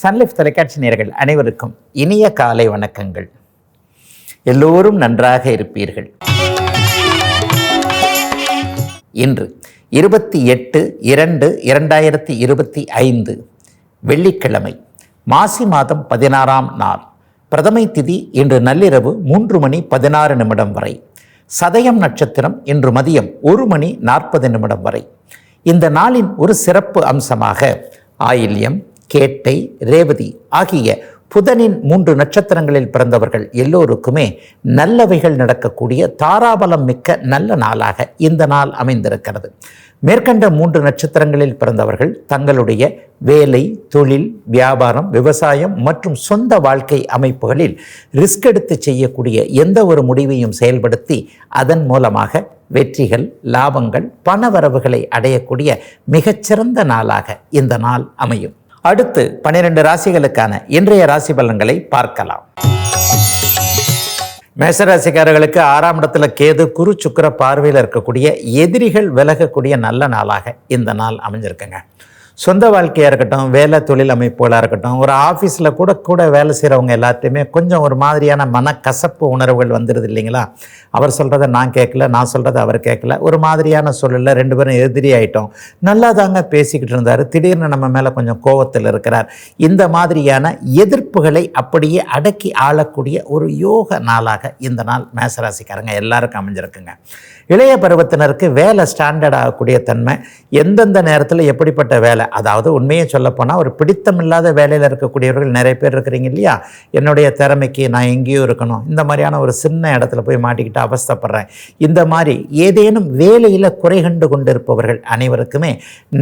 Sun Life தொலைக்காட்சி நேர்கள் அனைவருக்கும் இனிய காலை வணக்கங்கள். எல்லோரும் நன்றாக இருப்பீர்கள். இன்று இருபத்தி எட்டு இரண்டு இரண்டாயிரத்தி இருபத்தி ஐந்து வெள்ளிக்கிழமை மாசி மாதம் பதினாறாம் நாள். பிரதமை திதி இன்று நள்ளிரவு மூன்று மணி பதினாறு நிமிடம் வரை. சதயம் நட்சத்திரம் இன்று மதியம் ஒரு மணி நாற்பது நிமிடம் வரை. இந்த நாளின் ஒரு சிறப்பு அம்சமாக ஆயில்யம் கேட்டை ரேவதி ஆகிய புதனின் மூன்று நட்சத்திரங்களில் பிறந்தவர்கள் எல்லோருக்குமே நல்லவைகள் நடக்கக்கூடிய தாராபலம் மிக்க நல்ல நாளாக இந்த நாள் அமைந்திருக்கிறது. மேற்கண்ட மூன்று நட்சத்திரங்களில் பிறந்தவர்கள் தங்களுடைய வேலை தொழில் வியாபாரம் விவசாயம் மற்றும் சொந்த வாழ்க்கை அமைப்புகளில் ரிஸ்க் எடுத்து செய்யக்கூடிய எந்த ஒரு முடிவையும் செயல்படுத்தி அதன் மூலமாக வெற்றிகள் லாபங்கள் பணவரவுகளை அடையக்கூடிய மிகச்சிறந்த நாளாக இந்த நாள் அமையும். அடுத்து பனிரெண்டு ராசிகளுக்கான இன்றைய ராசி பலன்களை பார்க்கலாம். மேசராசிக்காரர்களுக்கு ஆறாம் இடத்துல கேது குரு சுக்கிர பார்வையில் இருக்கக்கூடிய எதிரிகள் விலகக்கூடிய நல்ல நாளாக இந்த நாள் அமைஞ்சிருக்குங்க. சொந்த வாழ்க்கையாக இருக்கட்டும் வேலை தொழில் அமைப்புகளாக இருக்கட்டும் ஒரு ஆஃபீஸில் கூட கூட வேலை செய்கிறவங்க எல்லாத்தையுமே கொஞ்சம் ஒரு மாதிரியான மனக்கசப்பு உணர்வுகள் வந்துடுது இல்லைங்களா? அவர் சொல்கிறத நான் கேட்கல நான் சொல்கிறத அவர் கேட்கல. ஒரு மாதிரியான சூழலில் ரெண்டு பேரும் எதிரி ஆகிட்டோம் நல்லா தாங்க பேசிக்கிட்டு இருந்தார். திடீர்னு நம்ம மேலே கொஞ்சம் கோவத்தில் இருக்கிறார். இந்த மாதிரியான எதிர்ப்புகளை அப்படியே அடக்கி ஆளக்கூடிய ஒரு யோக நாளாக இந்த நாள் மேசராசிக்காரங்க எல்லாருக்கும் அமைஞ்சிருக்குங்க. இளைய பருவத்தினருக்கு வேலை ஸ்டாண்டர்ட் ஆகக்கூடிய தன்மை எந்தெந்த நேரத்தில் எப்படிப்பட்ட வேலை? அதாவது உண்மையை சொல்லப்போனால் ஒரு பிடித்தமில்லாத வேலையில் இருக்கக்கூடியவர்கள் நிறைய பேர் இருக்கிறீங்க இல்லையா? என்னுடைய திறமைக்கு நான் எங்கேயோ இருக்கணும். இந்த மாதிரியான ஒரு சின்ன இடத்துல போய் மாட்டிக்கிட்டு அவஸ்தைப்படுறேன். இந்த மாதிரி ஏதேனும் வேலையில் குறை கண்டு கொண்டிருப்பவர்கள் அனைவருக்குமே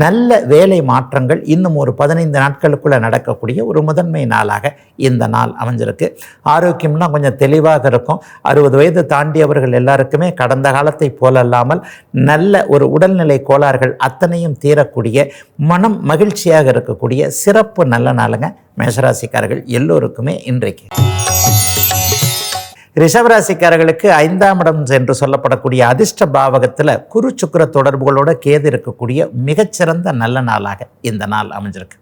நல்ல வேலை மாற்றங்கள் இன்னும் ஒரு பதினைந்து நாட்களுக்குள்ளே நடக்கக்கூடிய ஒரு முதன்மை நாளாக இந்த நாள் அமைஞ்சிருக்கு. ஆரோக்கியம்லாம் கொஞ்சம் தெளிவாக இருக்கும். அறுபது வயது தாண்டியவர்கள் எல்லாருக்குமே கடந்த காலத்தை போலல்லாமல் நல்ல ஒரு உடல்நிலை கோளாறுகள் அத்தனையும் தீரக்கூடிய மனம் மகிழ்ச்சியாக இருக்கக்கூடிய சிறப்பு நல்ல நாளுங்க மேஷராசிக்காரர்கள் எல்லோருக்குமே இன்றைக்கு. ரிஷபராசிக்காரர்களுக்கு ஐந்தாம் இடம் என்று சொல்லப்படக்கூடிய அதிர்ஷ்ட பாவகத்தில் குரு சுக்கர தொடர்புகளோட கேது இருக்கக்கூடிய மிகச்சிறந்த நல்ல நாளாக இந்த நாள் அமைஞ்சிருக்கு.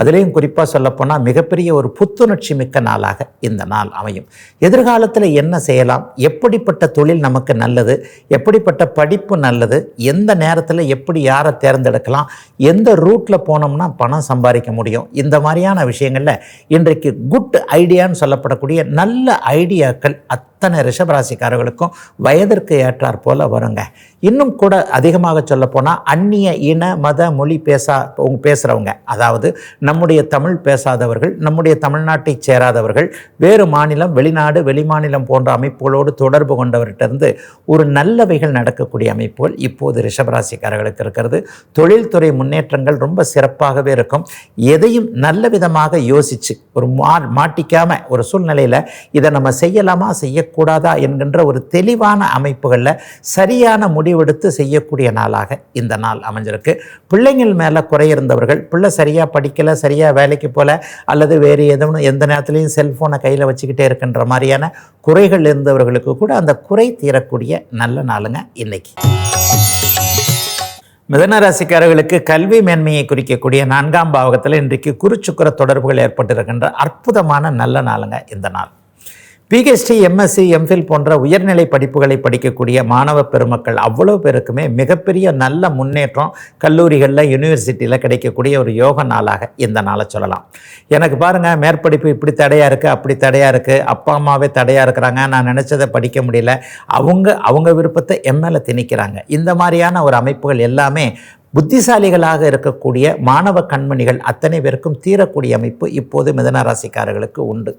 அதுலேயும் குறிப்பாக சொல்லப்போனால் மிகப்பெரிய ஒரு புத்துணர்ச்சி மிக்க நாளாக இந்த நாள் அமையும். எதிர்காலத்தில் என்ன செய்யலாம்? எப்படிப்பட்ட தொழில் நமக்கு நல்லது? எப்படிப்பட்ட படிப்பு நல்லது? எந்த நேரத்தில் எப்படி யாரை தேர்ந்தெடுக்கலாம்? எந்த ரூட்டில் போனோம்னா பணம் சம்பாதிக்க முடியும்? இந்த மாதிரியான விஷயங்களில் இன்றைக்கு குட் ஐடியான்னு சொல்லப்படக்கூடிய நல்ல ஐடியாக்கள் அத்தனை ரிஷபராசிக்காரர்களுக்கும் வயதிற்கு ஏற்றாற் போல வருங்க. இன்னும் கூட அதிகமாக சொல்லப்போனால் அந்நிய இன மத மொழி பேசா பேசுகிறவங்க அதாவது நம்முடைய தமிழ் பேசாதவர்கள் நம்முடைய தமிழ்நாட்டை சேராதவர்கள் வேறு மாநிலம் வெளிநாடு வெளிமாநிலம் போன்ற அமைப்புகளோடு தொடர்பு கொண்டவர்கிட்டருந்து ஒரு நல்லவைகள் நடக்கக்கூடிய அமைப்புகள் இப்போது ரிஷபராசிக்காரர்களுக்கு இருக்கிறது. தொழில்துறை முன்னேற்றங்கள் ரொம்ப சிறப்பாகவே இருக்கும். எதையும் நல்ல விதமாக யோசித்து ஒரு மா மாட்டிக்காமல் ஒரு சூழ்நிலையில் இதை நம்ம செய்யலாமா செய்யக்கூடாதா என்கின்ற ஒரு தெளிவான அமைப்புகளில் சரியான முடிவெடுத்து செய்யக்கூடிய நாளாக இந்த நாள் அமைஞ்சிருக்கு. பிள்ளைங்கள் மேலே குறையிருந்தவர்கள் பிள்ளை சரியாக படிக்கலை சரியாக வேலைக்கு போகல அல்லது வேறு எதுவும் எந்த நேரத்துலையும் செல்ஃபோனை கையில் வச்சுக்கிட்டே இருக்கின்ற மாதிரியான குறைகள் இருந்தவர்களுக்கு கூட அந்த குறை தீரக்கூடிய நல்ல நாளுங்க இன்னைக்கு. மிதனராசிக்காரர்களுக்கு கல்வி மேன்மையை குறிக்கக்கூடிய நான்காம் பாவகத்தில் இன்றைக்கு குருச்சுக்குர தொடர்புகள் ஏற்பட்டிருக்கின்ற அற்புதமான நல்ல நாளுங்க இந்த நாள். பிஹெச்டி எம்எஸ்சி எம்ஃபில் போன்ற உயர்நிலை படிப்புகளை படிக்கக்கூடிய மாணவ பெருமக்கள் அவ்வளோ பேருக்குமே மிகப்பெரிய நல்ல முன்னேற்றம் கல்லூரிகளில் யூனிவர்சிட்டியில் கிடைக்கக்கூடிய ஒரு யோக நாளாக இந்த நாளை சொல்லலாம். எனக்கு பாருங்கள் மேற்படிப்பு இப்படி தடையாக இருக்குது அப்படி தடையாக இருக்குது அப்பா அம்மாவே தடையாக இருக்கிறாங்க நான் நினச்சதை படிக்க முடியல. அவங்க அவங்க விருப்பத்தை எம்எல்ஏ திணிக்கிறாங்க. இந்த மாதிரியான ஒரு அமைப்புகள் எல்லாமே புத்திசாலிகளாக இருக்கக்கூடிய மாணவ கண்மணிகள் அத்தனை பேருக்கும் தீரக்கூடிய அமைப்பு இப்போது மிதன ராசிக்காரர்களுக்கு உண்டு.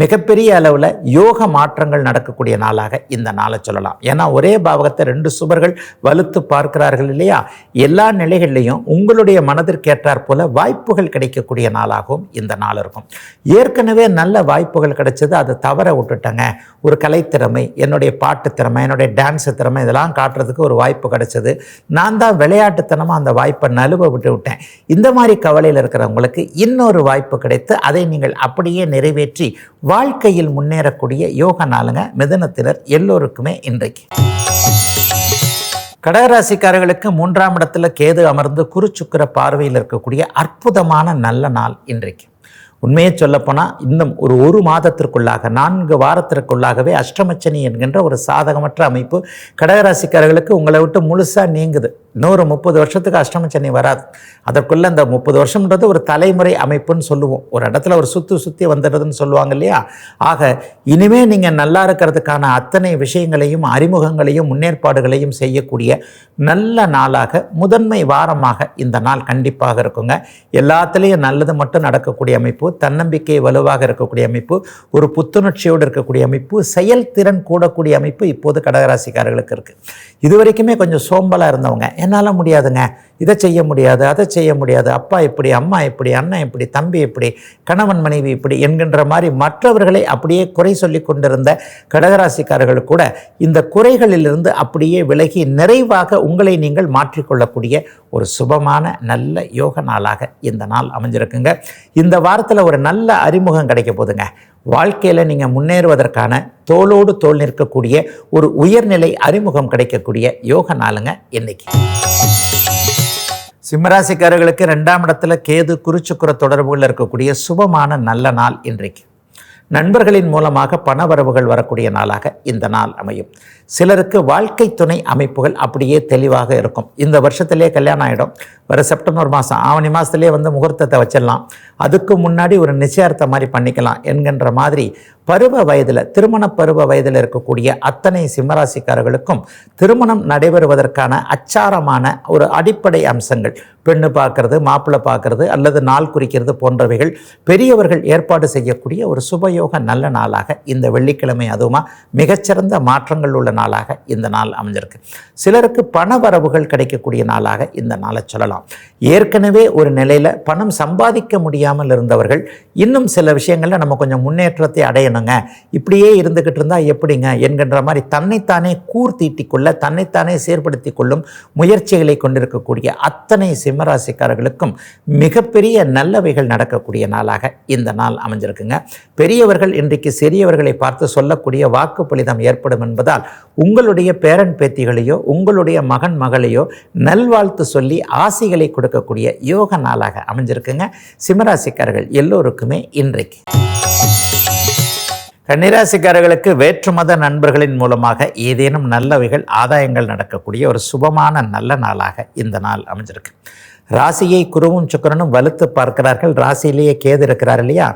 மிகப்பெரிய அளவில் யோக மாற்றங்கள் நடக்கக்கூடிய நாளாக இந்த நாளை சொல்லலாம். ஏன்னா ஒரே பாவகத்தை ரெண்டு சுவர்கள் வலுத்து பார்க்கிறார்கள் இல்லையா? எல்லா நிலைகள்லையும் உங்களுடைய மனதிற்கேற்றாற் போல வாய்ப்புகள் கிடைக்கக்கூடிய நாளாகவும் இந்த நாள் இருக்கும். ஏற்கனவே நல்ல வாய்ப்புகள் கிடைச்சது அதை தவற விட்டுட்டேங்க. ஒரு கலைத்திறமை என்னுடைய பாட்டு திறமை என்னுடைய டான்ஸு திறமை இதெல்லாம் காட்டுறதுக்கு ஒரு வாய்ப்பு கிடைச்சது. நான் தான் விளையாட்டுத்தனம் காரணமாக அந்த வாய்ப்பை நழுவ விட்டு விட்டேன். இந்த மாதிரி கவலையில் இருக்கிறவங்களுக்கு இன்னொரு வாய்ப்பு கிடைத்து அதை நீங்கள் அப்படியே நிறைவேற்றி வாழ்க்கையில் முன்னேறக்கூடிய யோக நாளுங்க மிதனத்தினர் எல்லோருக்குமே இன்றைக்கு. கடகராசிக்காரர்களுக்கு மூன்றாம் இடத்துல கேது அமர்ந்து குருச்சுக்கிர பார்வையில் இருக்கக்கூடிய அற்புதமான நல்ல நாள் இன்றைக்கு. உண்மையை சொல்லப்போனால் இன்னும் ஒரு ஒரு மாதத்திற்குள்ளாக நான்கு வாரத்திற்குள்ளாகவே அஷ்டமச்சனி என்கின்ற ஒரு சாதகமற்ற அமைப்பு கடகராசிக்காரர்களுக்கு உங்களை விட்டு முழுசாக நீங்குது. இன்னொரு முப்பது வருஷத்துக்கு அஷ்டமச்சனி வராது. அதற்குள்ளே அந்த முப்பது வருஷம்ன்றது ஒரு தலைமுறை அமைப்புன்னு சொல்லுவோம். ஒரு இடத்துல ஒரு சுற்றி சுற்றி வந்துடுதுன்னு சொல்லுவாங்க இல்லையா? ஆக இனிமே நீங்கள் நல்லா இருக்கிறதுக்கான அத்தனை விஷயங்களையும் அறிமுகங்களையும் முன்னேற்பாடுகளையும் செய்யக்கூடிய நல்ல நாளாக முதன்மை வாரமாக இந்த நாள் கண்டிப்பாக இருக்குங்க. எல்லாத்துலேயும் நல்லது மட்டும் நடக்கக்கூடிய அமைப்பு. தன்னம்பிக்கை வலுவாக இருக்கக்கூடிய அமைப்பு ஒரு புத்துணர்ச்சியோடு இருக்கக்கூடிய அமைப்பு செயல்திறன் கூடக்கூடிய அமைப்பு இப்போது கடகராசிக்காரர்களுக்கு இருக்குது இது வரைக்குமே கொஞ்சம் சோம்பலாக இருந்தவங்க. என்னால் முடியாதுங்க. இதை செய்ய முடியாது அதை செய்ய முடியாது. அப்பா இப்படி அம்மா இப்படி அண்ணன் இப்படி தம்பி இப்படி கணவன் மனைவி இப்படி என்கின்ற மாதிரி மற்றவர்களை அப்படியே குறை சொல்லி கொண்டிருந்த கடகராசிக்காரர்கள் கூட இந்த குறைகளிலிருந்து அப்படியே விலகி நிறைவாக உங்களை நீங்கள் மாற்றிக்கொள்ளக்கூடிய ஒரு சுபமான நல்ல யோக நாளாக இந்த நாள் அமைஞ்சிருக்குங்க. இந்த வாரத்தில் ஒரு நல்ல அறிமுகம் கிடைக்க போதுங்க. வாழ்க்கையில் நீங்கள் முன்னேறுவதற்கான தோளோடு தோல் நிற்கக்கூடிய ஒரு உயர்நிலை அறிமுகம் கிடைக்கக்கூடிய யோக நாளுங்க இன்னைக்கு. சிம்மராசிக்காரர்களுக்கு ரெண்டாம் இடத்துல கேது குறிச்சுக்குற தொடர்புகள் இருக்கக்கூடிய சுபமான நல்ல நாள் இன்றைக்கு. நண்பர்களின் மூலமாக பணவரவுகள் வரக்கூடிய நாளாக இந்த நாள் அமையும். சிலருக்கு வாழ்க்கை துணை அமைப்புகள் அப்படியே தெளிவாக இருக்கும். இந்த வருஷத்திலே கல்யாணம் ஆகிடும் வர செப்டம்பர் மாதம் ஆவணி மாதத்துலேயே வந்து முகூர்த்தத்தை வச்சிடலாம். அதுக்கு முன்னாடி ஒரு நிச்சயார்த்த மாதிரி பண்ணிக்கலாம் என்கின்ற மாதிரி பருவ வயதில் திருமண பருவ வயதில் இருக்கக்கூடிய அத்தனை சிம்மராசிக்காரர்களுக்கும் திருமணம் நடைபெறுவதற்கான அச்சாரமான ஒரு அடிப்படை அம்சங்கள். பெண்ணு பார்க்கறது மாப்பிள்ளை பார்க்கறது அல்லது நாள் குறிக்கிறது போன்றவைகள் பெரியவர்கள் ஏற்பாடு செய்யக்கூடிய ஒரு சுபயோக நல்ல நாளாக இந்த வெள்ளிக்கிழமை அதுவுமா மிகச்சிறந்த மாற்றங்கள் உள்ள நாளாக இந்த நாள் அமைஞ்சிருக்கு. சிலருக்கு பண வரவுகள் கிடைக்கக்கூடிய நாளாக இந்த நாளை சொல்லலாம். ஏற்கனவே ஒரு நிலையில் பணம் சம்பாதிக்க முடியாமல் இருந்தவர்கள் இன்னும் சில விஷயங்களில் நம்ம கொஞ்சம் முன்னேற்றத்தை அடையணும் அடையணுங்க இப்படியே இருந்துக்கிட்டு இருந்தால் எப்படிங்க? என்கின்ற மாதிரி தன்னைத்தானே கூர் கொள்ள தன்னைத்தானே செயற்படுத்தி கொள்ளும் முயற்சிகளை கொண்டிருக்கக்கூடிய அத்தனை சிம்மராசிக்காரர்களுக்கும் மிகப்பெரிய நல்லவைகள் நடக்கக்கூடிய நாளாக இந்த நாள் அமைஞ்சிருக்குங்க. பெரியவர்கள் இன்றைக்கு சிறியவர்களை பார்த்து சொல்லக்கூடிய வாக்குப்பளிதம் ஏற்படும் என்பதால் உங்களுடைய பேரன் பேத்திகளையோ உங்களுடைய மகன் மகளையோ நல்வாழ்த்து சொல்லி ஆசிகளை கொடுக்கக்கூடிய யோக நாளாக அமைஞ்சிருக்குங்க. சிம்மராசிக்காரர்கள் எல்லோருக்குமே இன்றைக்கு. கன்னிராசிக்காரர்களுக்கு வேற்று மத நண்பர்களின் மூலமாக ஏதேனும் நல்லவைகள் ஆதாயங்கள் நடக்கக்கூடிய ஒரு சுபமான நல்ல நாளாக இந்த நாள் அமைஞ்சிருக்கு. ராசியை குருவும் சுக்கரனும் வலுத்து பார்க்கிறார்கள். ராசியிலேயே கேது இருக்கிறார் இல்லையா?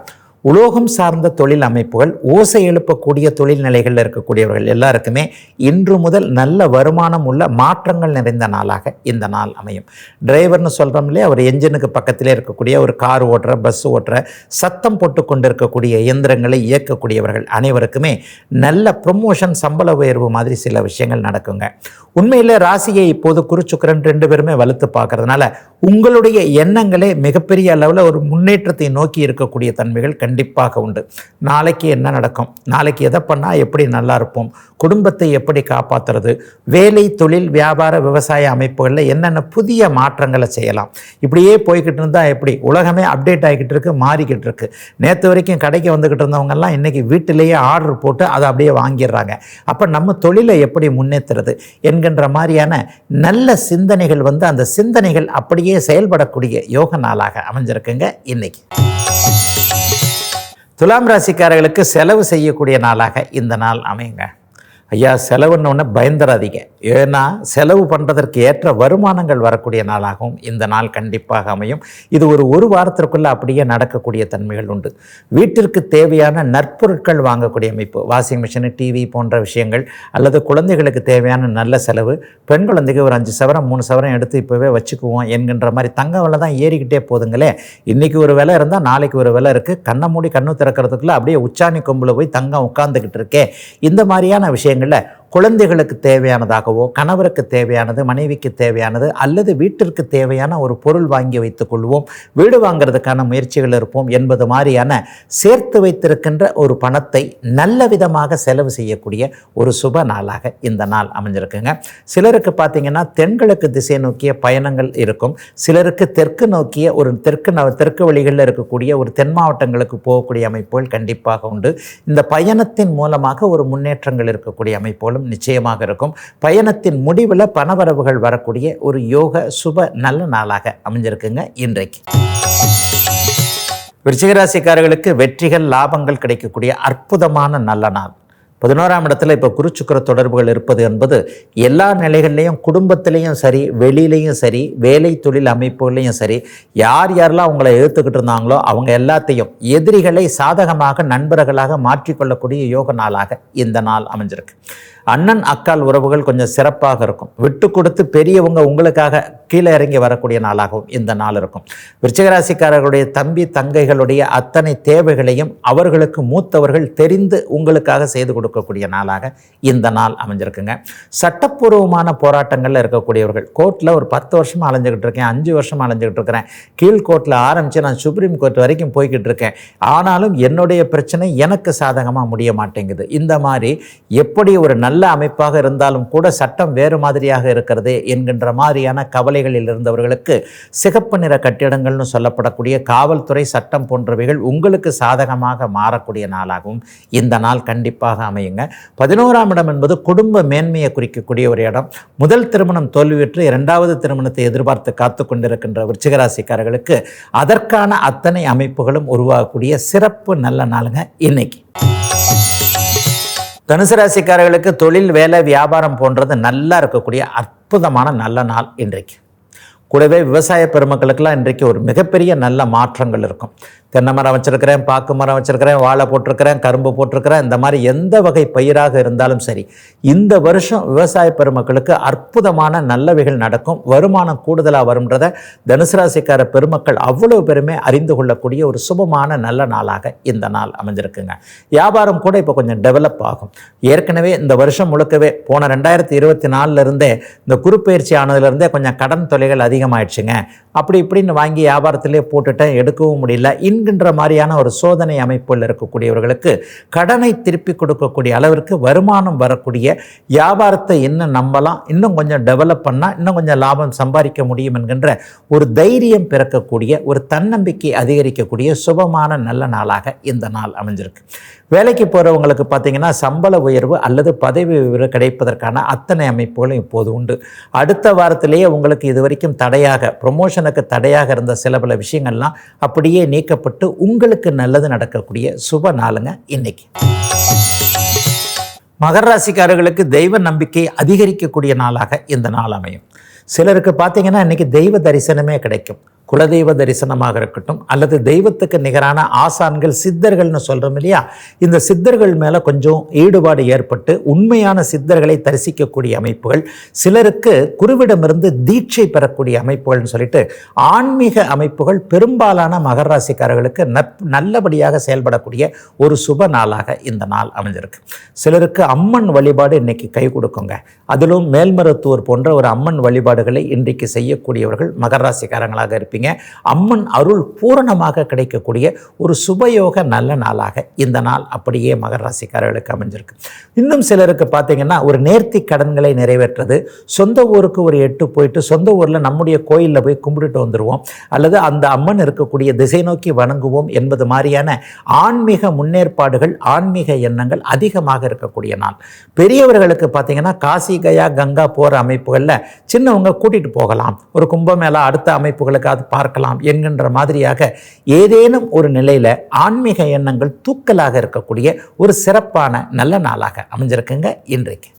உலோகம் சார்ந்த தொழில் அமைப்புகள் ஓசை எழுப்பக்கூடிய தொழில் நிலைகளில் இருக்கக்கூடியவர்கள் எல்லாருக்குமே இன்று முதல் நல்ல வருமானம் உள்ள மாற்றங்கள் நிறைந்த நாளாக இந்த நாள் அமையும். டிரைவர்னு சொல்கிறோம்லே அவர் என்ஜினுக்கு பக்கத்திலே இருக்கக்கூடிய ஒரு கார் ஓட்டுற பஸ் ஓட்டுற சத்தம் போட்டு கொண்டு இருக்கக்கூடிய இயந்திரங்களை இயக்கக்கூடியவர்கள் அனைவருக்குமே நல்ல ப்ரொமோஷன் சம்பள உயர்வு மாதிரி சில விஷயங்கள் நடக்குங்க. உண்மையில் ராசியை இப்போது குருச்சுக்கரன் ரெண்டு பேருமே வலுத்து பார்க்கறதுனால உங்களுடைய எண்ணங்களே மிகப்பெரிய அளவில் ஒரு முன்னேற்றத்தை நோக்கி இருக்கக்கூடிய தன்மைகள் கண்டிப்பாக உண்டு. நாளைக்கு என்ன நடக்கும்? நாளைக்கு எதை பண்ணால் எப்படி நல்லா இருப்போம்? குடும்பத்தை எப்படி காப்பாற்றுறது வேலை தொழில் வியாபார விவசாய அமைப்புகளில் என்னென்ன புதிய மாற்றங்களை செய்யலாம்? இப்படியே போய்கிட்டு இருந்தால் எப்படி? உலகமே அப்டேட் ஆகிக்கிட்டு இருக்கு மாறிக்கிட்டு இருக்கு. நேற்று வரைக்கும் கடைக்கு வந்துக்கிட்டு இருந்தவங்கெல்லாம் இன்றைக்கி வீட்டிலேயே ஆர்டர் போட்டு அதை அப்படியே வாங்கிடுறாங்க. அப்போ நம்ம தொழிலை எப்படி முன்னேற்றுறது என்கின்ற மாதிரியான நல்ல சிந்தனைகள் வந்து அந்த சிந்தனைகள் அப்படியே செயல்படக்கூடிய யோக நாளாக அமைஞ்சிருக்குங்க இன்னைக்கு. துலாம் ராசிக்காரர்களுக்கு செலவு செய்யக்கூடிய நாளாக இந்த நாள் அமையுங்க. ஐயா செலவுன்னு பயந்துடாதீங்க ஏன்னா செலவு பண்ணுறதற்கு ஏற்ற வருமானங்கள் வரக்கூடிய நாளாகவும் இந்த நாள் கண்டிப்பாக அமையும். இது ஒரு ஒரு வாரத்திற்குள்ளே அப்படியே நடக்கக்கூடிய தன்மைகள் உண்டு. வீட்டிற்கு தேவையான நற்பொருட்கள் வாங்கக்கூடிய அமைப்பு வாஷிங் மிஷினு டிவி போன்ற விஷயங்கள் அல்லது குழந்தைகளுக்கு தேவையான நல்ல செலவு பெண் குழந்தைக்கு ஒரு அஞ்சு சவரம் மூணு சவரம் எடுத்து இப்போவே வச்சுக்குவோம் என்கின்ற மாதிரி தங்க விலை தான் ஏறிக்கிட்டே போதுங்களே. இன்றைக்கி ஒரு விலை இருந்தால் நாளைக்கு ஒரு விலை இருக்குது கண்ணை மூடி கண்ணு திறக்கிறதுக்குள்ளே அப்படியே உச்சாணி கொம்பில் போய் தங்கம் உட்காந்துக்கிட்டு இருக்கே. இந்த மாதிரியான விஷயங்களில் குழந்தைகளுக்கு தேவையானதாகவோ கணவருக்கு தேவையானது மனைவிக்கு தேவையானது அல்லது வீட்டிற்கு தேவையான ஒரு பொருள் வாங்கி வைத்துக் கொள்வோம் வீடு வாங்குறதுக்கான முயற்சிகள் இருப்போம் என்பது மாதிரியான சேர்த்து வைத்திருக்கின்ற ஒரு பணத்தை நல்ல விதமாக செலவு செய்யக்கூடிய ஒரு சுப நாளாக இந்த நாள் அமைஞ்சிருக்குங்க. சிலருக்கு பார்த்தீங்கன்னா தென்கிழக்கு திசை நோக்கிய பயணங்கள் இருக்கும். சிலருக்கு தெற்கு நோக்கிய ஒரு தெற்கு ந- தெற்கு வழிகளில் இருக்கக்கூடிய ஒரு தென் மாவட்டங்களுக்கு போகக்கூடிய அமைப்புகள் கண்டிப்பாக உண்டு. இந்த பயணத்தின் மூலமாக ஒரு முன்னேற்றங்கள் இருக்கக்கூடிய பலன்களும் நிச்சயமாக இருக்கும். பயணத்தின் முடிவில் பணவரவுகள் வரக்கூடிய ஒரு யோக சுப நல்ல நாளாக அமைஞ்சிருக்குங்க இன்றைக்கு. விருச்சிகராசிக்காரர்களுக்கு வெற்றிகள் லாபங்கள் கிடைக்கக்கூடிய அற்புதமான நல்ல நாள். பதினோராம் இடத்துல இப்போ குருச்சுக்கர தொடர்புகள் இருப்பது என்பது எல்லா நிலைகள்லையும் குடும்பத்திலையும் சரி வெளியிலையும் சரி வேலை தொழில் அமைப்புகள்லையும் சரி யார் யாரெல்லாம் அவங்கள எதிர்த்துக்கிட்டு இருந்தாங்களோ அவங்க எல்லாத்தையும் எதிரிகளை சாதகமாக நண்பர்களாக மாற்றிக்கொள்ளக்கூடிய யோக நாளாக இந்த நாள் அமைஞ்சிருக்கு. அண்ணன் அக்கால் உறவுகள் கொஞ்சம் சிறப்பாக இருக்கும். விட்டு கொடுத்து பெரியவங்க உங்களுக்காக கீழே இறங்கி வரக்கூடிய நாளாகவும் இந்த நாள் இருக்கும். விருச்சிகராசிக்காரர்களுடைய தம்பி தங்கைகளுடைய அத்தனை தேவைகளையும் அவர்களுக்கு மூத்தவர்கள் தெரிந்து உங்களுக்காக செய்து கொடுக்கக்கூடிய நாளாக இந்த நாள் அமைஞ்சிருக்குங்க. சட்டப்பூர்வமான போராட்டங்களில் இருக்கக்கூடியவர்கள். கோர்ட்டில் ஒரு பத்து வருஷம் அலைஞ்சிக்கிட்டு இருக்கேன் அஞ்சு வருஷம் அலைஞ்சிக்கிட்டு இருக்கிறேன். கீழ் கோர்ட்டில் ஆரம்பித்து நான் சுப்ரீம் கோர்ட் வரைக்கும் போய்கிட்டு இருக்கேன். ஆனாலும் என்னுடைய பிரச்சனை எனக்கு சாதகமாக முடிய மாட்டேங்குது. இந்த மாதிரி எப்படி ஒரு நல்ல அமைப்பாக இருந்தாலும் கூட சட்டம் வேறு மாதிரியாக இருக்கிறது என்கின்ற மாதிரியான கவலைகளில் இருந்தவர்களுக்கு சிகப்பு நிற கட்டிடங்கள்னு சொல்லப்படக்கூடிய காவல்துறை சட்டம் போன்றவைகள் உங்களுக்கு சாதகமாக மாறக்கூடிய நாளாகவும் இந்த நாள் கண்டிப்பாக அமையுங்க. பதினோராம் இடம் என்பது குடும்ப மேன்மையை குறிக்கக்கூடிய ஒரு இடம். முதல் திருமணம் தோல்வியுற்று இரண்டாவது திருமணத்தை எதிர்பார்த்து காத்து கொண்டிருக்கின்ற விருச்சிகராசிக்காரர்களுக்கு அதற்கான அத்தனை அமைப்புகளும் உருவாகக்கூடிய சிறப்பு நல்ல நாளுங்க இன்னைக்கு. தனுசு ராசிக்காரர்களுக்கு தொழில் வேலை வியாபாரம் போன்றது நல்லா இருக்கக்கூடிய அற்புதமான நல்ல நாள் இன்றைக்கு. கூடவே விவசாய பெருமக்களுக்கெல்லாம் இன்றைக்கு ஒரு மிகப்பெரிய நல்ல மாற்றங்கள் இருக்கும். தென்னை மரம் வச்சுருக்கிறேன் பாக்கு மரம் வச்சுருக்கிறேன் வாழை போட்டிருக்கிறேன் கரும்பு போட்டிருக்கிறேன் இந்த மாதிரி எந்த வகை பயிராக இருந்தாலும் சரி இந்த வருஷம் விவசாய பெருமக்களுக்கு அற்புதமான நல்லவைகள் நடக்கும் வருமானம் கூடுதலாக வரும்ன்றத தனுசு ராசிக்கார பெருமக்கள் அவ்வளவு பெருமை அறிந்து கொள்ளக்கூடிய ஒரு சுபமான நல்ல நாளாக இந்த நாள் அமைஞ்சிருக்குங்க. வியாபாரம் கூட இப்போ கொஞ்சம் டெவலப் ஆகும். ஏற்கனவே இந்த வருஷம் முழுக்கவே போன ரெண்டாயிரத்தி இருபத்தி நாலுலேருந்தே இந்த குறுப்பெயர்ச்சி ஆனதுலேருந்தே கொஞ்சம் கடன் தொலைகள் அதிகமாயிடுச்சுங்க. அப்படி இப்படின்னு வாங்கி வியாபாரத்திலே போட்டுட்டேன் எடுக்கவும் முடியல. என்கின்ற மாதிரியான ஒரு சோதனை அமைப்பில் இருக்கக்கூடியவர்களுக்கு கடனை திருப்பி கொடுக்கக்கூடிய அளவிற்கு வருமானம் வரக்கூடிய வியாபாரத்தை இன்னும் நம்பலாம் இன்னும் கொஞ்சம் டெவலப் பண்ணால் இன்னும் கொஞ்சம் லாபம் சம்பாதிக்க முடியும் என்கின்ற ஒரு தைரியம் பிறக்கக்கூடிய ஒரு தன்னம்பிக்கை அதிகரிக்கக்கூடிய சுபமான நல்ல நாளாக இந்த நாள் அமைஞ்சிருக்கு. வேலைக்கு போகிறவங்களுக்கு பார்த்தீங்கன்னா சம்பள உயர்வு அல்லது பதவி உயர்வு கிடைப்பதற்கான அத்தனை அமைப்புகளும் இப்போது உண்டு. அடுத்த வாரத்திலேயே உங்களுக்கு இது வரைக்கும் தடையாக ப்ரொமோஷனுக்கு தடையாக இருந்த சில பல விஷயங்கள்லாம் அப்படியே நீக்கப்பட்டு உங்களுக்கு நல்லது நடக்கக்கூடிய சுப நாளுங்க இன்னைக்கு. மகர ராசிக்காரர்களுக்கு தெய்வ நம்பிக்கை அதிகரிக்கக்கூடிய நாளாக இந்த நாள் அமையும். சிலருக்கு பார்த்தீங்கன்னா இன்னைக்கு தெய்வ தரிசனமே கிடைக்கும். குலதெய்வ தரிசனமாக இருக்கட்டும் அல்லது தெய்வத்துக்கு நிகரான ஆசான்கள் சித்தர்கள்னு சொல்கிறோம் இல்லையா? இந்த சித்தர்கள் மேலே கொஞ்சம் ஈடுபாடு ஏற்பட்டு உண்மையான சித்தர்களை தரிசிக்கக்கூடிய அமைப்புகள் சிலருக்கு குருவிடமிருந்து தீட்சை பெறக்கூடிய அமைப்புகள்னு சொல்லிட்டு ஆன்மீக அமைப்புகள் பெரும்பாலான மகர ராசிக்காரர்களுக்கு நல்லபடியாக செயல்படக்கூடிய ஒரு சுப நாளாக இந்த நாள் அமைஞ்சிருக்கு. சிலருக்கு அம்மன் வழிபாடு இன்னைக்கு கை கொடுக்குங்க. அதிலும் மேல்மருத்துவர் போன்ற ஒரு அம்மன் வழிபாடுகளை இன்றைக்கு செய்யக்கூடியவர்கள் மகர ராசிக்காரங்களாக இருப்பீங்க. அம்மன் அருள் பூரணமாக கிடைக்கக்கூடிய ஒரு சுபயோக நல்ல நாளாக இந்த நாள் அப்படியே மகர ராசிக்காரர்களுக்கு அமைஞ்சிருக்கு. இன்னும் சிலருக்கு பார்த்தீங்கன்னா ஒரு நேர்த்தி கடன்களை நிறைவேற்றுறது சொந்த ஊருக்கு ஒரு எட்டு போயிட்டு சொந்த ஊரில் நம்முடைய கோயிலில் போய் கும்பிட்டுட்டு வந்துடுவோம் அல்லது அந்த அம்மன் இருக்கக்கூடிய திசை நோக்கி வணங்குவோம் என்பது மாதிரியான ஆன்மீக முன்னேற்பாடுகள் ஆன்மீக எண்ணங்கள் அதிகமாக இருக்கக்கூடிய நாள். பெரியவர்களுக்கு பார்த்தீங்கன்னா காசி கயா கங்கா போகிற அமைப்புகளில் சின்னவங்க கூட்டிகிட்டு போகலாம். ஒரு கும்பமேளா அடுத்த அமைப்புகளுக்கு அது பார்க்கலாம் என்கின்ற மாதிரியாக ஏதேனும் ஒரு நிலையில் ஆன்மீக எண்ணங்கள் தூக்கலாக இருக்கக்கூடிய ஒரு சிறப்பான நல்ல நாளாக அமைஞ்சிருக்குங்க இன்றைக்கு.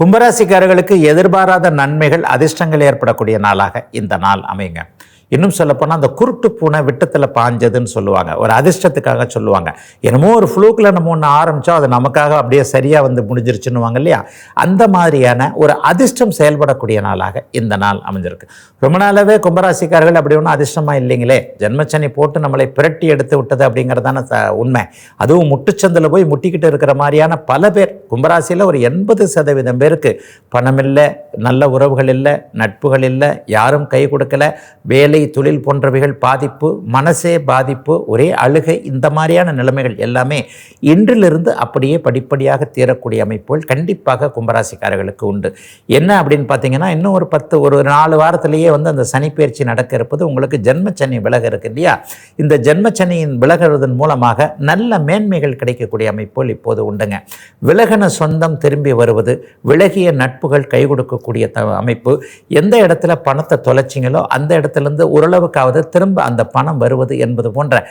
கும்பராசிக்காரர்களுக்கு எதிர்பாராத நன்மைகள் அதிர்ஷ்டங்கள் ஏற்படக்கூடிய நாளாக இந்த நாள் அமையுங்க. இன்னும் சொல்லப்போனால் அந்த குருட்டு பூனை விட்டத்தில் பாஞ்சதுன்னு சொல்லுவாங்க. ஒரு அதிர்ஷ்டத்துக்காக சொல்லுவாங்க. என்னமோ ஒரு ஃப்ளூக்கில் நம்ம ஒன்று ஆரம்பித்தோம் அது நமக்காக அப்படியே சரியாக வந்து முடிஞ்சிருச்சுன்னுவாங்க இல்லையா? அந்த மாதிரியான ஒரு அதிர்ஷ்டம் செயல்படக்கூடிய நாளாக இந்த நாள் அமைஞ்சிருக்கு. ரொம்ப நாளாகவே கும்பராசிக்காரர்கள் அப்படி ஒன்றும் அதிர்ஷ்டமாக இல்லைங்களே. ஜென்மச்சனி போட்டு நம்மளை பிரட்டி எடுத்து விட்டது அப்படிங்கிறதான த- உண்மை. அதுவும் முட்டுச்சந்தில் போய் முட்டிக்கிட்டு இருக்கிற மாதிரியான பல பேர் கும்பராசியில் ஒரு எண்பது சதவீதம் பேருக்கு பணம் இல்லை நல்ல உறவுகள் இல்லை நட்புகள் இல்லை யாரும் கை கொடுக்கல வேலை தொழில் போன்றவைகள் பாதிப்பு மனசே பாதிப்பு ஒரே அழுகை இந்த மாதிரியான நிலைமைகள் எல்லாமே இன்றிலிருந்து அப்படியே படிப்படியாக தீரக்கூடிய அமைப்புகள் கண்டிப்பாக கும்பராசிக்காரர்களுக்கு உண்டு. என்ன அப்படின்னு பார்த்தீங்கன்னா இன்னும் ஒரு பத்து ஒரு நாலு வாரத்திலேயே வந்து அந்த சனிப்பயிற்சி நடக்க இருப்பது உங்களுக்கு ஜென்மச்சனி விலக இருக்கு இல்லையா? இந்த ஜென்மச்சனியின் விலகிறதன் மூலமாக நல்ல மேன்மைகள் கிடைக்கக்கூடிய அமைப்புகள் இப்போது உண்டுங்க. விலகின சொந்தம் திரும்பி வருவது விலகிய நட்புகள் கை கொடுக்கக்கூடிய த அமைப்பு எந்த இடத்துல பணத்தை தொலைச்சிங்களோ அந்த இடத்துலேருந்து ஓரளவுக்காவது திரும்ப அந்த பணம் வருவது என்பது போன்ற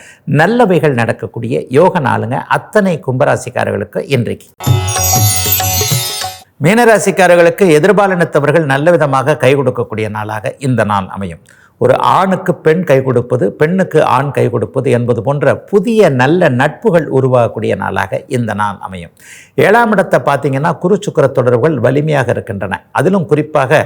நல்லவைகள் நடக்கக்கூடிய யோக நாளுங்க அத்தனை கும்பராசிக்காரர்களுக்கு இன்றைக்கு. மீனராசிக்காரர்களுக்கு எதிர்பாலினத்தவர்கள் நல்ல விதமாக கை கொடுக்கக்கூடிய நாளாக இந்த நாள் அமையும். ஒரு ஆணுக்கு பெண் கை கொடுப்பது பெண்ணுக்கு ஆண் கை கொடுப்பது என்பது போன்ற புதிய நல்ல நட்புகள் உருவாகக்கூடிய நாளாக இந்த நாள் அமையும். ஏழாம் இடத்தை பார்த்தீங்கன்னா குருச்சுக்கர தொடர்புகள் வலிமையாக இருக்கின்றன. அதிலும் குறிப்பாக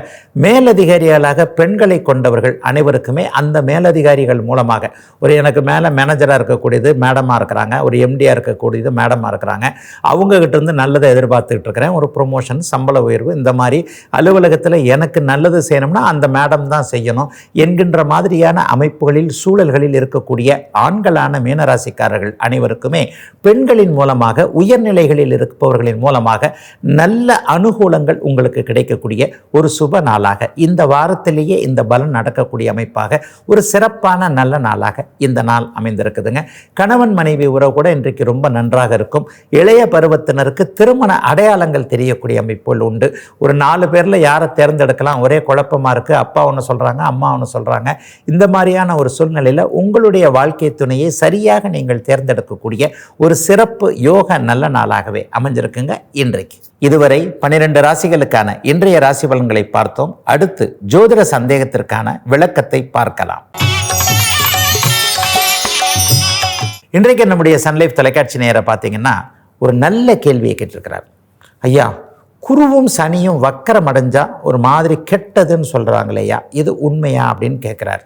மேலதிகாரிகளாக பெண்களை கொண்டவர்கள் அனைவருக்குமே அந்த மேலதிகாரிகள் மூலமாக ஒரு எனக்கு மேலே மேனேஜராக இருக்கக்கூடியது மேடமாக இருக்கிறாங்க ஒரு எம்டியாக இருக்கக்கூடியது மேடமாக இருக்கிறாங்க. அவங்ககிட்ட இருந்து நல்லதை எதிர்பார்த்துக்கிட்டு இருக்கிறேன். ஒரு ப்ரொமோஷன் சம்பள உயர்வு இந்த மாதிரி அலுவலகத்தில் எனக்கு நல்லது செய்யணும்னா அந்த மேடம் தான் செய்யணும் என்கிற என்கின்ற மாதிரியான அமைப்புகளில் சூழல்களில் இருக்கக்கூடிய ஆண்களான மீனராசிக்காரர்கள் அனைவருக்குமே பெண்களின் மூலமாக உயர்நிலைகளில் இருப்பவர்களின் மூலமாக நல்ல அனுகூலங்கள் உங்களுக்கு கிடைக்கக்கூடிய ஒரு சுப நாளாக இந்த வாரத்திலேயே இந்த பலன் நடக்கக்கூடிய அமைப்பாக ஒரு சிறப்பான நல்ல நாளாக இந்த நாள் அமைந்திருக்குதுங்க. கணவன் மனைவி உறவு கூட இன்றைக்கு ரொம்ப நன்றாக இருக்கும். இளைய பருவத்தினருக்கு திருமண அடையாளங்கள் தெரியக்கூடிய அமைப்புகள் உண்டு. ஒரு நாலு பேரில் யாரை தேர்ந்தெடுக்கலாம்? ஒரே குழப்பமாக இருக்குது அப்பா ஒன்று சொல்கிறாங்க அம்மா ஒன்று சொல்கிறாங்க இந்த மாதிரியான ஒரு சூழ்நிலையில் உங்களுடைய வாழ்க்கை துணையை சரியாக நீங்கள் தேர்ந்தெடுக்கக்கூடிய ஒரு சிறப்பு யோக நல்ல நாளாகவே அமைஞ்சிருக்குங்க இன்றைக்கு. இதுவரை பன்னிரெண்டு ராசிகளுக்கான இன்றைய ராசி பலன்களை பார்த்தோம். அடுத்து ஜோதிட சந்தேகத்திற்கான விளக்கத்தை பார்க்கலாம். இன்றைக்கு நம்முடைய சன்லைஃப் தொலைக்காட்சி நேரம் பார்த்தீங்கன்னா ஒரு நல்ல கேள்வியை கேட்டிருக்கிறார். ஐயா குருவும் சனியும் வக்கரம் அடைஞ்சா ஒரு மாதிரி கெட்டதுன்னு சொல்கிறாங்களேயா இது உண்மையா அப்படின்னு கேட்குறாரு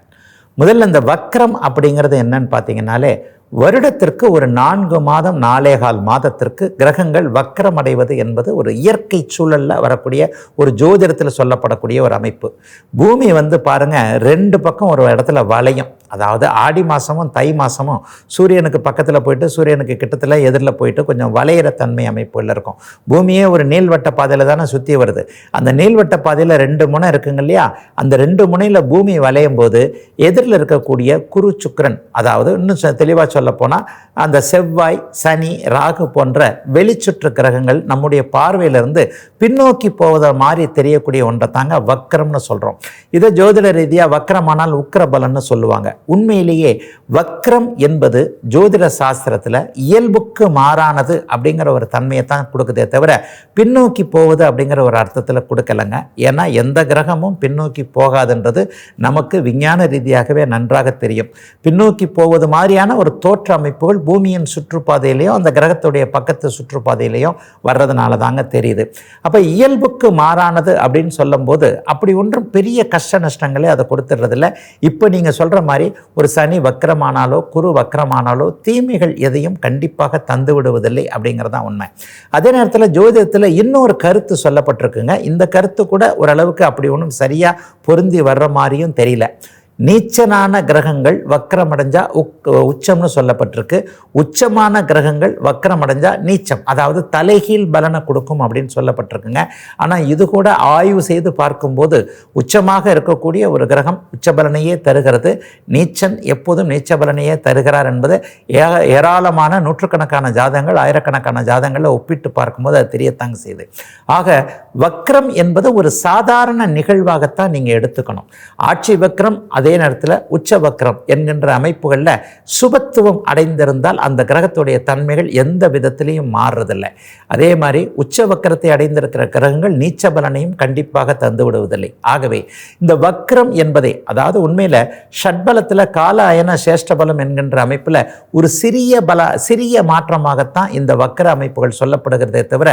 முதல்ல இந்த வக்கரம் அப்படிங்கிறது என்னன்னு பார்த்தீங்கன்னாலே வருடத்திற்கு ஒரு நான்கு மாதம் நாலேகால் மாதத்திற்கு கிரகங்கள் வக்கரமடைவது என்பது ஒரு இயற்கை சூழலில் வரக்கூடிய ஒரு ஜோதிடத்தில் சொல்லப்படக்கூடிய ஒரு அமைப்பு. பூமி வந்து பாருங்கள் ரெண்டு பக்கம் ஒரு இடத்துல வளையும். அதாவது ஆடி மாதமும் தை மாதமும் சூரியனுக்கு பக்கத்தில் போயிட்டு சூரியனுக்கு கிட்டத்தில் எதிரில் போயிட்டு கொஞ்சம் வளையிற தன்மை அமைப்புகள் இருக்கும். பூமியே ஒரு நீள்வட்ட பாதையில் தானே சுற்றி வருது. அந்த நீள்வட்ட பாதையில் ரெண்டு முனை இருக்குங்க இல்லையா? அந்த ரெண்டு முனையில் பூமி வளையும் போது எதிரில் இருக்கக்கூடிய குரு சுக்கரன் அதாவது இன்னும் தெளிவாக சொல்லப்போனால் அந்த செவ்வாய் சனி ராகு போன்ற வெளிச்சுற்று கிரகங்கள் நம்முடைய பார்வையிலிருந்து பின்னோக்கி போவதை மாதிரி தெரியக்கூடிய ஒன்றை தாங்க வக்கரம்னு சொல்கிறோம் இதை ஜோதிட ரீதியாக வக்கரமானால் உக்கர பலன்னு சொல்லுவாங்க. உண்மையிலேயே வக்ரம் என்பது ஜோதிட சாஸ்திரத்தில் இயல்புக்கு மாறானது அப்படிங்கிற ஒரு தன்மையை தான் கொடுக்குதே தவிர பின்னோக்கி போவது அப்படிங்கிற ஒரு அர்த்தத்தில் கொடுக்கலைங்க. ஏன்னா எந்த கிரகமும் பின்னோக்கி போகாதுன்றது நமக்கு விஞ்ஞான ரீதியாகவே நன்றாக தெரியும். பின்னோக்கி போவது மாதிரியான ஒரு தோற்ற அமைப்புகள் பூமியின் சுற்றுப்பாதையிலையும் அந்த கிரகத்துடைய பக்கத்து சுற்றுப்பாதையிலையோ வர்றதுனால தாங்க தெரியுது. அப்போ இயல்புக்கு மாறானது அப்படின்னு சொல்லும்போது அப்படி ஒன்றும் பெரிய கஷ்ட நஷ்டங்களே அதை கொடுத்துடுறதில்ல. இப்போ நீங்கள் சொல்கிற மாதிரி ஒரு சனி வக்கரமானாலோ குரு வக்கரமானாலோ தீமைகள் எதையும் கண்டிப்பாக தந்து விடுவதில்லை அப்படிங்கிறதான் உண்மை. அதே நேரத்தில் ஜோதிடத்தில் இன்னொரு கருத்து சொல்லப்பட்டிருக்குங்க. இந்த கருத்து கூட ஓரளவுக்கு அப்படி ஒன்றும் சரியாக பொருந்தி வர்ற மாதிரியும் தெரியல. நீச்சனான கிரகங்கள் வக்கரமடைஞ்சா உக் உச்சம்னு சொல்லப்பட்டிருக்கு. உச்சமான கிரகங்கள் வக்கரமடைஞ்சா நீச்சம் அதாவது தலைகீழ் பலனை கொடுக்கும் அப்படின்னு சொல்லப்பட்டிருக்குங்க. ஆனால் இது கூட ஆய்வு செய்து பார்க்கும்போது உச்சமாக இருக்கக்கூடிய ஒரு கிரகம் உச்ச பலனையே தருகிறது. நீச்சன் எப்போதும் நீச்ச பலனையே தருகிறார் என்பது ஏராளமான நூற்றுக்கணக்கான ஜாதகங்கள் ஆயிரக்கணக்கான ஜாதகங்களை ஒப்பிட்டு பார்க்கும்போது அது தெரியத்தாங்க செய்யுது. ஆக வக்ரம் என்பது ஒரு சாதாரண நிகழ்வாகத்தான் நீங்கள் எடுத்துக்கணும். ஆட்சி வக்ரம் அது அதே நேரத்தில் உச்சவக்ரம் என்கின்ற அமைப்புகளில் சுபத்துவம் அடைந்திருந்தால் அந்த கிரகத்துடைய தன்மைகள் எந்த விதத்திலையும் மாறுறதில்லை. அதே மாதிரி உச்சவக்கரத்தை அடைந்திருக்கிற கிரகங்கள் நீச்ச பலனையும் கண்டிப்பாக தந்து விடுவதில்லை. ஆகவே இந்த வக்ரம் என்பதை அதாவது உண்மையில் ஷட்பலத்தில் கால அயன சேஷ்டபலம் என்கின்ற அமைப்பில் ஒரு சிறிய பல சிறிய மாற்றமாகத்தான் இந்த வக்கர அமைப்புகள் சொல்லப்படுகிறதே தவிர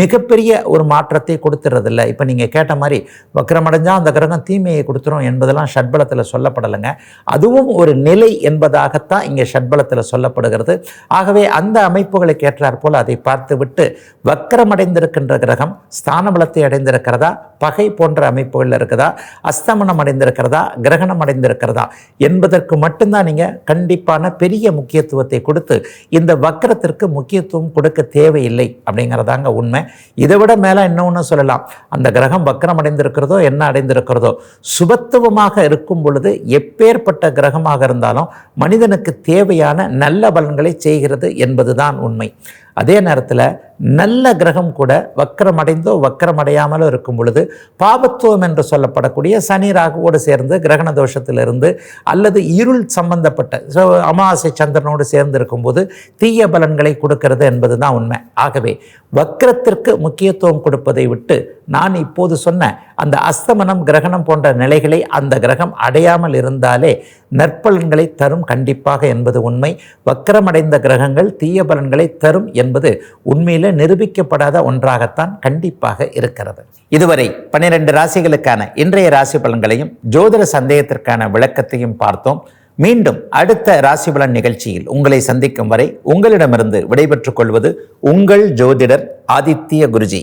மிகப்பெரிய ஒரு மாற்றத்தை கொடுத்துறதில்லை. இப்போ நீங்கள் கேட்ட மாதிரி வக்கரம் அடைஞ்சால் அந்த கிரகம் தீமையை கொடுத்துரும் என்பதெல்லாம் ஷட்பலத்தில் சொல்லப்படலைங்க. அதுவும் ஒரு நிலை என்பதாகத்தான் இங்கே ஷட்பலத்தில் சொல்லப்படுகிறது. ஆகவே அந்த அமைப்புகளை கேட்டார் போல் அதை பார்த்துவிட்டு வக்கரமடைந்திருக்கின்ற கிரகம் ஸ்தானபலத்தை அடைந்திருக்கிறதா? பகை போன்ற அமைப்புகள் இருக்குதா? அஸ்தமனம் அடைந்திருக்கிறதா? கிரகணம் அடைந்திருக்கிறதா? என்பதற்கு மட்டும்தான் நீங்கள் கண்டிப்பான பெரிய முக்கியத்துவத்தை கொடுத்து இந்த வக்கரத்திற்கு முக்கியத்துவம் கொடுக்க தேவையில்லை அப்படிங்கிறதாங்க உண்மை. இதை விட மேலே இன்னொன்று சொல்லலாம். அந்த கிரகம் வக்கரம் அடைந்திருக்கிறதோ என்ன அடைந்திருக்கிறதோ சுபத்துவமாக இருக்கும் பொழுது பொழுது எப்பேற்பட்ட கிரகமாக இருந்தாலும் மனிதனுக்கு தேவையான நல்ல பலன்களை செய்கிறது என்பதுதான் உண்மை. அதே நேரத்தில் நல்ல கிரகம் கூட வக்கரமடைந்தோ வக்கரமடையாமலோ இருக்கும் பொழுது பாபத்துவம் என்று சொல்லப்படக்கூடிய சனி ராகுவோடு சேர்ந்து கிரகண தோஷத்திலிருந்து அல்லது இருள் சம்பந்தப்பட்ட அமாவாசை சந்திரனோடு சேர்ந்து இருக்கும்போது தீய பலன்களை கொடுக்கிறது என்பது தான் உண்மை. ஆகவே வக்கரத்திற்கு முக்கியத்துவம் கொடுப்பதை விட்டு நான் இப்போது சொன்ன அந்த அஸ்தமனம் கிரகணம் போன்ற நிலைகளை அந்த கிரகம் அடையாமல் இருந்தாலே நற்பலன்களை தரும் கண்டிப்பாக என்பது உண்மை. வக்கரமடைந்த கிரகங்கள் தீய பலன்களை தரும் என்பது உண்மையில நிரூபிக்கப்படாத ஒன்றாகத்தான் கண்டிப்பாக இருக்கிறது. இதுவரை பன்னிரண்டு ராசிகளுக்கான இன்றைய ராசி பலன்களையும் ஜோதிட சந்தேகத்திற்கான விளக்கத்தையும் பார்த்தோம். மீண்டும் அடுத்த ராசி பலன் நிகழ்ச்சியில் உங்களை சந்திக்கும் வரை உங்களிடமிருந்து விடைபெற்றுக் கொள்வது உங்கள் ஜோதிடர் ஆதித்ய குருஜி.